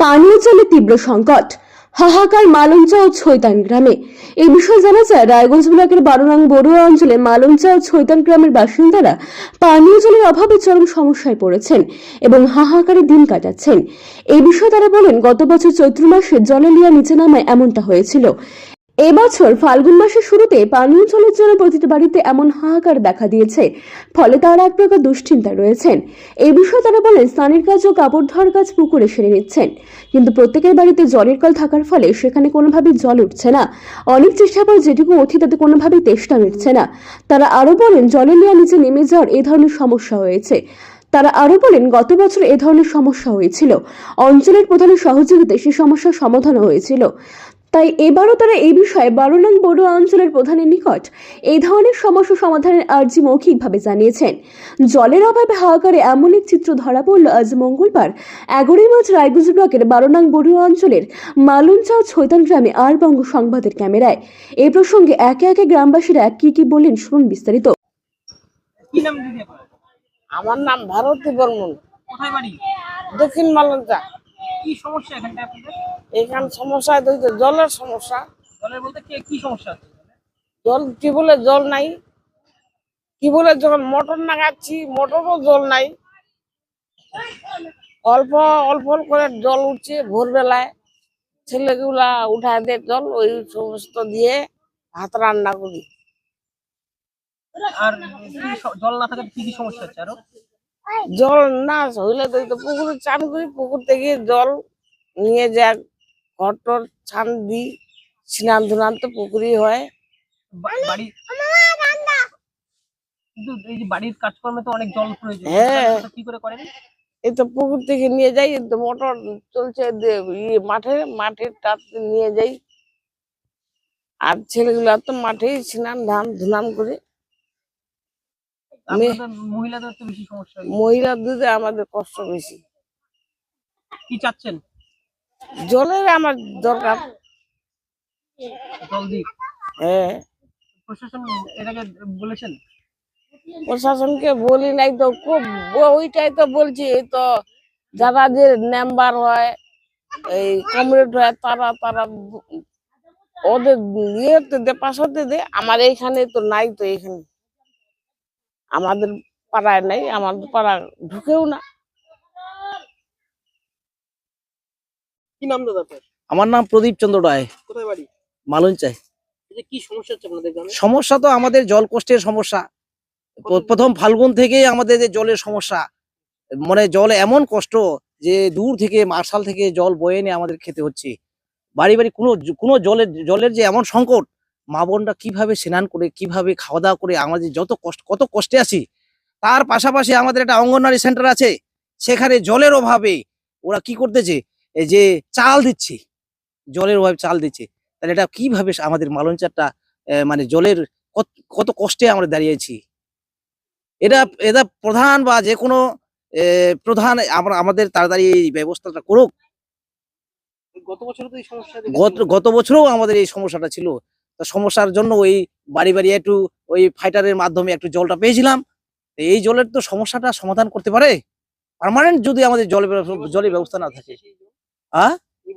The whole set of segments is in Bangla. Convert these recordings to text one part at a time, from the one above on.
পানীয় জলে তীব্র সংকট। হাহাকার মালঞ্চা ও ছৈতান গ্রামে। এই বিষয়ে জানা যায়, রায়গঞ্জ ব্লকের বারো নং বড়ুয়া অঞ্চলে মালঞ্চা ও ছৈতান গ্রামের বাসিন্দারা পানীয় জলের অভাবে চরম সমস্যায় পড়েছেন এবং হাহাকারে দিন কাটাচ্ছেন। এই বিষয়ে তারা বলেন, গত বছর চৈত্র মাসে জলে লিয়া নিচে নামায় এমনটা হয়েছিল। এবছর ফাল্গুন মাসের শুরুতে পানীয় জলের জন্য প্রতিটি বাড়িতে এমন হাহাকার দেখা দিয়েছে, ফলে তারা এক প্রকার দুশ্চিন্তায় রয়েছেন। এই বিষয়ে তারা বলেন, স্নানের কাজ ও কাপড় ধোয়ার কাজ পুকুরে সেরে নিচ্ছেন। কিন্তু প্রত্যেকের বাড়িতে জলের কল থাকার ফলে সেখানে কোনোভাবেই জল উঠছে না। অনেক চেষ্টা পর যেটুকু ওঠে তাতে কোনোভাবেই তেষ্টা মিটছে না। তারা আরও বলেন, জলের নেওয়া নিচে নেমে যাওয়ার এ ধরনের সমস্যা হয়েছে। তারা আরও বলেন, গত বছর এ ধরনের সমস্যা হয়েছিল। অঞ্চলের প্রধানের সহযোগিতায় সেই সমস্যার সমাধান হয়েছিল। তাই এবারও তারা এই বিষয়ে বারো নং বড়ুয়া অঞ্চলের প্রধানের নিকট এই ধরনের সমস্যা সমাধানের আর্জি মৌখিকভাবে জানিয়েছেন। জলের অভাবে হাহাকারে এমন এক চিত্র ধরা পড়ল আজ মঙ্গলবার এগারোই মার্চ রায়গঞ্জ ব্লকের বারো নং বড়ুয়া অঞ্চলের মালুনচা ছৈতান গ্রামে আর বঙ্গ সংবাদের ক্যামেরায়। এ প্রসঙ্গে একে একে গ্রামবাসীরা কি কি বললেন শুনুন বিস্তারিত। আমার নাম ভারতী বর্মন। দক্ষিণ মালঞ্চা কি সমস্যা এখানটা আপনাদের? এখানে সমস্যা হচ্ছে জলের সমস্যা। জলের বলতে কে কি সমস্যা আছে জল টিউবওয়েলে জল নাই? টিউবওয়েলে যখন মোটর লাগাচ্ছি মোটরও জল নাই। অল্প অল্প করে জল উঠছে ভোরবেলায়। ছেলেগুলা উঠায় দেয় জল ওই সমস্ত দিয়ে ভাত রান্না করি। আর জল না থাকার কি কি সমস্যা হচ্ছে আরও? জল না হইলে তো পুকুরে চান করি পুকুর থেকে জল নিয়ে যায় ঘর টর ছান দিই স্নান ধুনান তো পুকুরি হয়। যে বাড়ির কাজকর্মে তো অনেক জল প্রয়োজন। হ্যাঁ। কি করে করেন? এই তো পুকুর থেকে নিয়ে যাই মোটর চলছে ইয়ে মাঠে মাঠের টাতে নিয়ে যাই। আর ছেলেগুলো তো মাঠেই স্নান ধান ধুনান করে। মহিলাদের তো বেশি সমস্যা আমাদের কষ্ট বেশি। কি চাচ্ছেন? জলের আমার দরকার। জল দিক। হ্যাঁ। প্রশাসন এর বলেছেন? প্রশাসনকে বলি নাই তো খুব ওইটাই তো বলছি এই তো যারা যে মেম্বার হয় এই কমরেড হয় তারা তারা ওদের ইয়েতে দে পাশাতে দে আমার এইখানে তো নাই তো এখানে আমাদের পাড়ায় নাই আমাদের পাড়া ঢুকেও না। কি নাম দাদা আমার নাম প্রদীপ চন্দ্র রায়। কোথায় বাড়ি? মালঞ্চাই কি সমস্যা হচ্ছে আপনাদের সমস্যা তো আমাদের জল কষ্টের সমস্যা। প্রথম ফাল্গুন থেকেই আমাদের যে জলের সমস্যা। মানে জল এমন কষ্ট যে দূর থেকে মার্শাল থেকে জল বয়ে এনে আমাদের খেতে হচ্ছে। বাড়ি বাড়ি কোনো কোনো জলের জলের যে এমন সংকট মা বোনরা কীভাবে স্নান করে কীভাবে খাওয়া দাওয়া করে আমাদের যত কষ্ট কত কষ্টে আছি। তার পাশাপাশি আমাদের একটা অঙ্গনওয়াড়ি সেন্টার আছে সেখানে জলের অভাবে ওরা কি করতেছে? এই যে চাল দিচ্ছে জলের অভাবে চাল দিচ্ছে। তাহলে এটা কীভাবে আমাদের মালঞ্চারটা মানে জলের কত কষ্টে আমরা দাঁড়িয়েছি এটা এটা প্রধান বা যে কোনো প্রধান আমরা আমাদের তাড়াতাড়ি এই ব্যবস্থাটা করুক। গত বছরও আমাদের এই সমস্যাটা ছিল। তা সমস্যার জন্য ওই বাড়ি বাড়ি একটু ওই ফাইটারের মাধ্যমে একটু জলটা পেয়েছিলাম। এই জলের তো সমস্যাটা সমাধান করতে পারে? পার্মানেন্ট যদি আমাদের জলের ব্যব- জলের ব্যবস্থা না থাকে। আহ এই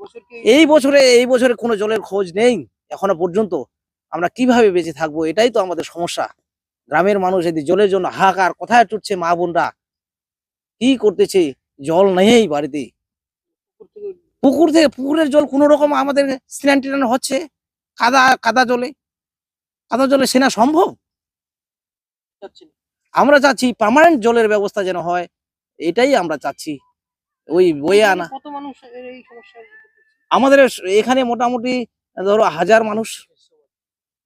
এই বছরে এই বছরে কোনো জলের খোঁজ নেই এখনও পর্যন্ত। আমরা কীভাবে বেঁচে থাকব এটাই তো আমাদের সমস্যা। গ্রামের মানুষ এদিকে জলের জন্য হাহাকার। কোথায় টুটছে মা বোনরা? কি করতেছে? জল নেই বাড়িতে। পুকুর থেকে পুকুরের জল কোনো রকম আমাদের স্নান টিনান হচ্ছে? কাদা কাদা জলে। কাদা জলে সেনা সম্ভব? আমরা চাচ্ছি পার্মানেন্ট জলের ব্যবস্থা যেন হয় এটাই আমরা চাচ্ছি। ওই বয়ে আনা। আমাদের এখানে মোটামুটি ধরো হাজার মানুষ।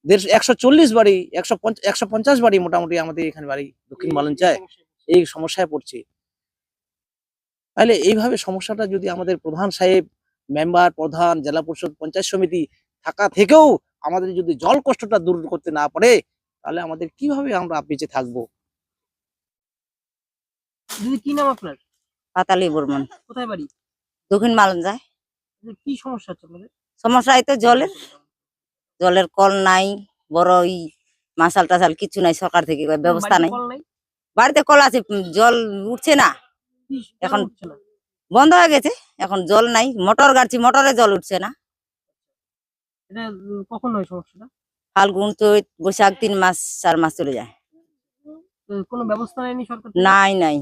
দেড়শো একশো চল্লিশ বাড়ি একশো একশো পঞ্চাশ বাড়ি মোটামুটি আমাদের এখানে বাড়ি দক্ষিণ মালঞ্চায় এই সমস্যায় পড়ছে। তাহলে এইভাবে সমস্যাটা যদি আমাদের প্রধান সাহেব মেম্বার প্রধান জেলা পরিষদ পঞ্চায়েত সমিতি থাকা থেকেও আমাদের যদি জল কষ্টটা দূর করতে না পারে তাহলে আমাদের কীভাবে আমরা বেঁচে থাকব? দিদি কি নাম আপনার? পাতালি বর্মন। কোথায় বাড়ি? দক্ষিণ মালন যায় কি সমস্যা হচ্ছে আপনাদের? সমস্যা এই তো জলের। জলের কল নাই বড় ই মাসাল টাসাল কিছু নাই সরকার থেকে ব্যবস্থা নাই। বাড়িতে কল আছে জল উঠছে না। এখন বন্ধ হয়ে গেছে এখন জল নাই। মোটর গাড়ছি মোটরে জল উঠছে না। এটা কখন হয় সমস্যাটা? ফাল্গুন চৈত বৈশাখ তিন মাস চার মাস চলে যায়। কোনো ব্যবস্থা নেয়নি সরকার নাই নাই।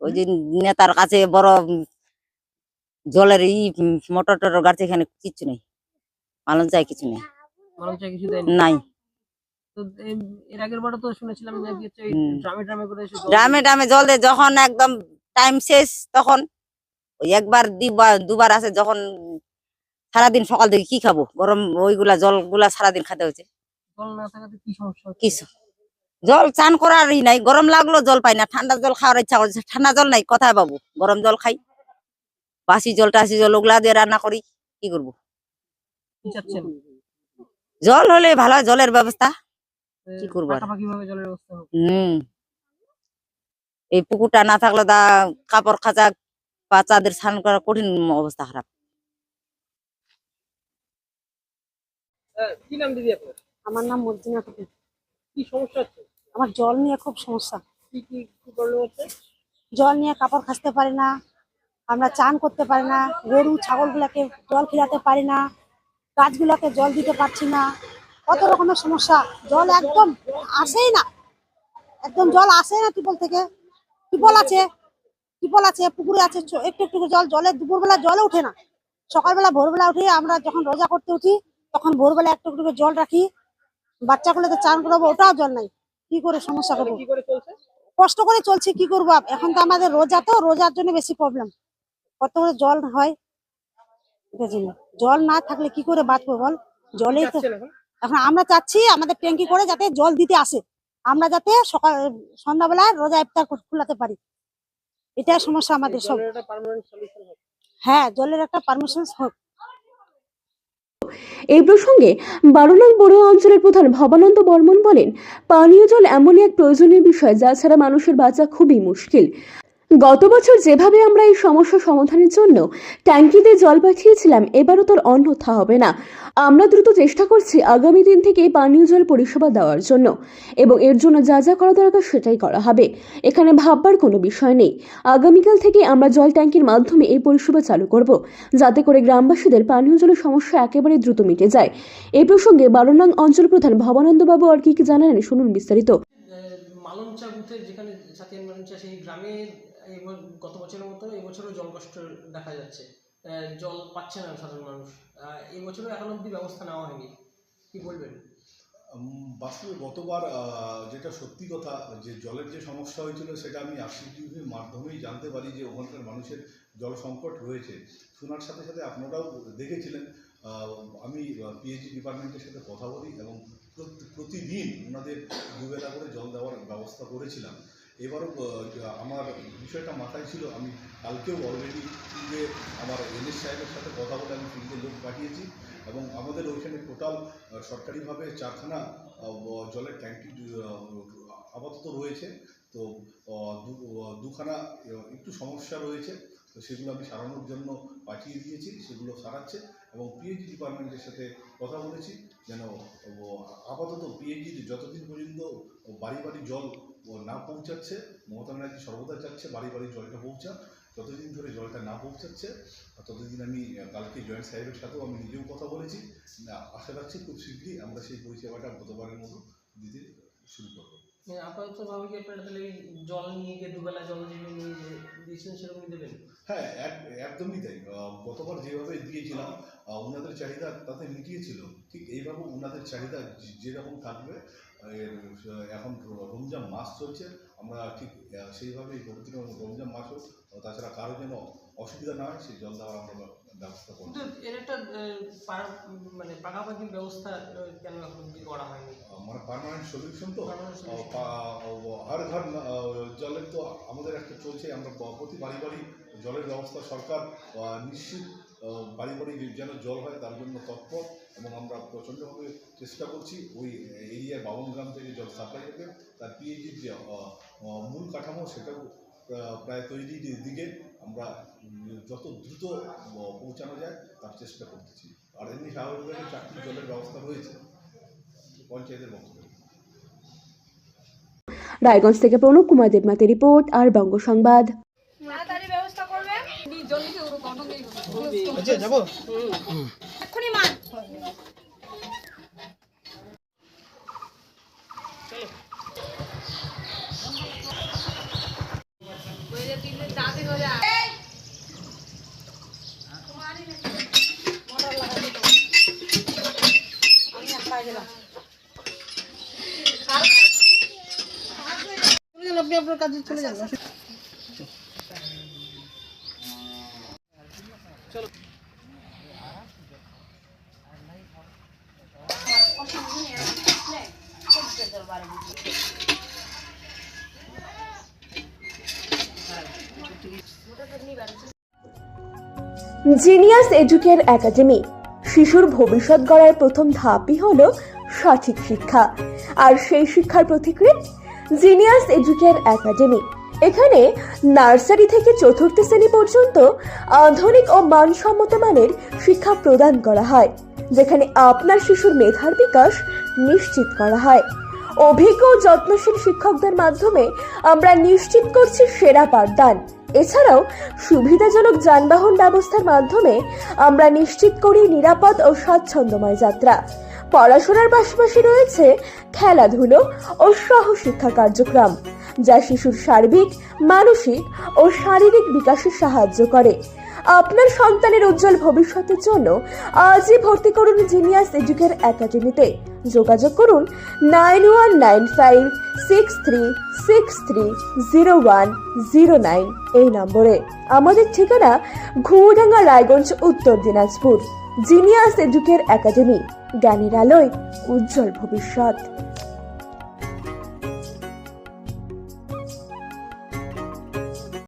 ওই যে নেতার কাছে বড় জলের ই মোটর টটর গাড়ছে এখানে কিচ্ছু নেই। মালন চাই কিছু নেই। কিছু নাই। এর আগের বারও তো শুনেছিলাম। ড্রামে ড্রামে করে জল ড্রামে ড্রামে জল দেয় যখন একদম টাইম শেষ তখন ওই একবার দুবার দুবার আছে যখন সারাদিন সকাল থেকে কি খাব? গরম ওইগুলা জলগুলা সারাদিন খেতে হয়েছে জল? কিছু। চান করারই নাই গরম লাগল জল পাই না ঠান্ডা জল খাওয়ার ইচ্ছা করছে ঠান্ডা জল নাই কোথায় পাবো? গরম জল খাই বাসি জল টাসি জল ওগুলা দিয়ে রান্না করি কি করব? জল হলে ভালো হয়, জলের ব্যবস্থা কি করব হুম। এই পুকুরটা না থাকলে তা কাপড় খাঁচা বাচ্চাদের স্নান করা কঠিন অবস্থা খারাপ। কি নাম দিদি আপনার? আমার নাম মর্জিনা খাতুন কি সমস্যা হচ্ছে? আমার জল নিয়ে খুব সমস্যা। কি কি কি প্রবলেম হচ্ছে? জল নিয়ে কাপড় খাসতে পারি না আমরা চান করতে পারি না গরু ছাগলগুলোকে জল খিলাতে পারি না গাছগুলোকে জল দিতে পারছি না। কত রকমের সমস্যা। জল একদম আসেই না। একদম জল আসে না টিপল থেকে। টিপল আছে টিপল আছে পুকুরে আছে একটু একটু জল জলে দুপুরবেলা জলে উঠে না। সকালবেলা ভোরবেলা উঠে আমরা যখন রোজা করতে উঠি তখন ভোরবেলা একটু একটু জল রাখি বাচ্চা গুলো তো চান করাবো ওটাও জল নাই। কি করে সমস্যা করব? কষ্ট করে চলছে কি করব? এখন তো আমাদের রোজা তো রোজার জন্য বেশি প্রবলেম কত করে জল হয়? জল না থাকলে কি করে বাঁচবো বল? জলেই তো এখন? আমরা চাচ্ছি আমাদের ট্যাঙ্কি করে যাতে জল দিতে আসে। আমরা যাতে সকাল সন্ধ্যাবেলা রোজা ইফতার খোলাতে পারি। এটাই সমস্যা আমাদের সব। হ্যাঁ জলের একটা পারমিশন হোক। এই প্রসঙ্গে বারোলাল বড়ুয়া অঞ্চলের প্রধান ভবানন্দ বর্মন বলেন, পানীয় জল এমনই এক প্রয়োজনীয় বিষয়, যা ছাড়া মানুষের বাঁচা খুবই মুশকিল। গত বছর যেভাবে আমরা এই সমস্যা সমাধানের জন্য ট্যাঙ্কিতে জল পাঠিয়েছিলাম, এবারও তার অন্যথা হবে না। আমরা দ্রুত চেষ্টা করছি আগামী দিন থেকে পানীয় জল পরিষেবা দেওয়ার জন্য এবং এর জন্য যা যা করা দরকার সেটাই করা হবে। এখানে ভাববার কোনো বিষয় নেই। আগামীকাল থেকে আমরা জল ট্যাঙ্কির মাধ্যমে এই পরিষেবা চালু করব, যাতে করে গ্রামবাসীদের পানীয় জলের সমস্যা একেবারে দ্রুত মিটে যায়। এই প্রসঙ্গে বারোনাং অঞ্চল প্রধান ভবানন্দবাবু আর কি কি জানালেন শুনুন বিস্তারিত। মালঞ্চা বুথে যেখানে মালঞ্চা, সেই গত বছরের মতো এবছরও জল কষ্ট দেখা যাচ্ছে। জল পাচ্ছে না সাধারণ মানুষ। এই বছরও এখন অবধি ব্যবস্থা নেওয়া হয়নি। কি বলবেন? বাস্তবে গতবার যেটা সত্যি কথা, যে জলের যে সমস্যা হয়েছিল সেটা আমি আরসিটিভির মাধ্যমেই জানতে পারি যে ওখানকার মানুষের জল সংকট রয়েছে। শোনার সাথে সাথে আপনারাও দেখেছিলেন আমি পিএইচডি ডিপার্টমেন্টের সাথে কথা বলি এবং প্রতিদিন ওনাদের দুবেলা করে জল দেওয়ার ব্যবস্থা করেছিলাম। এবারও আমার বিষয়টা মাথায় ছিল, আমি কালকেও অলরেডি ফিল্ডে আমার এনএস সাহেবের সাথে কথা বলে আমি ফিল্ডে লোক পাঠিয়েছি এবং আমাদের ওইখানে টোটাল সরকারিভাবে চারখানা জলের ট্যাঙ্কি আপাতত রয়েছে। তো দুখানা একটু সমস্যা রয়েছে। তো সেগুলো আমি সারানোর জন্য পাঠিয়ে দিয়েছি, সেগুলো সারাচ্ছে এবং পিএইচডি ডিপার্টমেন্টের সাথে কথা বলেছি যেন আপাতত পিএইচডি যতদিন পর্যন্ত বাড়ি বাড়ি জল না পৌঁছাচ্ছে, মমতা ব্যানার্জি সর্বদা চাচ্ছে বাড়ি বাড়ি জলটা পৌঁছাক, যতদিন ধরে জলটা না পৌঁছাচ্ছে ততদিন আমি কালকে জয়েন্ট সাহেবের সাথেও আমি নিজেও কথা বলেছি। আশা রাখছি খুব শীঘ্রই আমরা সেই পরিষেবাটা গতবারের মতো দিতে শুরু করব। মানে আপাতত ভাবে কি আপনারা তাহলে জল নিয়ে গিয়ে দুবেলা জল যেগুলো নিয়ে দিয়েছিলেন সেরকমই দেবেন? হ্যাঁ এক- একদমই তাই। গতবার যেভাবে দিয়েছিলাম ওনাদের চাহিদা তাতে মিটিয়েছিল। ঠিক এইভাবে ওনাদের চাহিদা যেরকম থাকবে এখন রমজান মাস চলছে আমরা ঠিক সেইভাবেই পবিত্র রমজান মাস হোক আহ, তাছাড়া কারও যেন অসুবিধা না হয় সেই জল দেওয়ার আমরা ব্যবস্থা করব। এর একটা মানে পাকাপাকি ব্যবস্থা কেন এখন অবধি করা হয়নি আহ, মানে পার্মানেন্ট সলিউশন তো হর ঘর জলের তো আমাদের একটা চলছে আমরা প্রতি বাড়ি বাড়ি জলের ব্যবস্থা সরকার নিশ্চিত বাড়ি বাড়ি যেন জল হয় তার জন্য তৎপর এবং আমরা প্রচণ্ডভাবে চেষ্টা করছি ওই এরিয়ার বাবন গ্রাম থেকে জল সাপ্লাই হবে তার পিএইচডির যে মূল কাঠামো সেটাও প্রা- প্রায় তৈরির দিকে আমরা যত দ্রুত পৌঁছানো যায় তার চেষ্টা করতেছি। আর এমনি স্বাভাবিকভাবে চারটি জলের ব্যবস্থা রয়েছে। পঞ্চায়েতের বক্তব্য রায়গঞ্জ থেকে প্রণব কুমার দেবনাথের রিপোর্ট আর বঙ্গ সংবাদ। ব্যবস্থা করবে আপনি আপনার কাজে চলে যান জিনিয়াস এডুকের একাডেমি। শিশুর ভবিষ্যৎ গড়ার প্রথম ধাপই হল সঠিক শিক্ষা। আর সেই শিক্ষার প্রতিক্রিয়া জিনিয়াস এডুকের একাডেমি এখানে নার্সারি থেকে চতুর্থ শ্রেণি পর্যন্ত আধুনিক ও মানসম্মত মানের শিক্ষা প্রদান করা হয়, যেখানে আপনার শিশুর মেধার বিকাশ নিশ্চিত করা হয়। অভিজ্ঞ ও যত্নশীল শিক্ষকদের মাধ্যমে আমরা নিশ্চিত করছি সেরা পাঠদান। এছাড়াও সুবিধাজনক যানবাহন ব্যবস্থার মাধ্যমে আমরা নিশ্চিত করি নিরাপদ ও স্বাচ্ছন্দ্যময় যাত্রা। পড়াশোনার পাশাপাশি রয়েছে খেলাধুলো ও সহশিক্ষা কার্যক্রম, যা শিশুর সার্বিক, মানসিক ও শারীরিক বিকাশে সাহায্য করে। আপনার সন্তানের উজ্জ্বল ভবিষ্যতের জন্য আজই ভর্তি করুন জিনিয়াস এডুকের একাডেমিতে। যোগাযোগ করুন nine one nine five six three six three zero one zero nine এই নম্বরে। আমাদের ঠিকানা ঘুরডাঙ্গা রায়গঞ্জ, উত্তর দিনাজপুর। Genius Educare academy. জ্ঞানের আলোয় উজ্জ্বল ভবিষ্যৎ।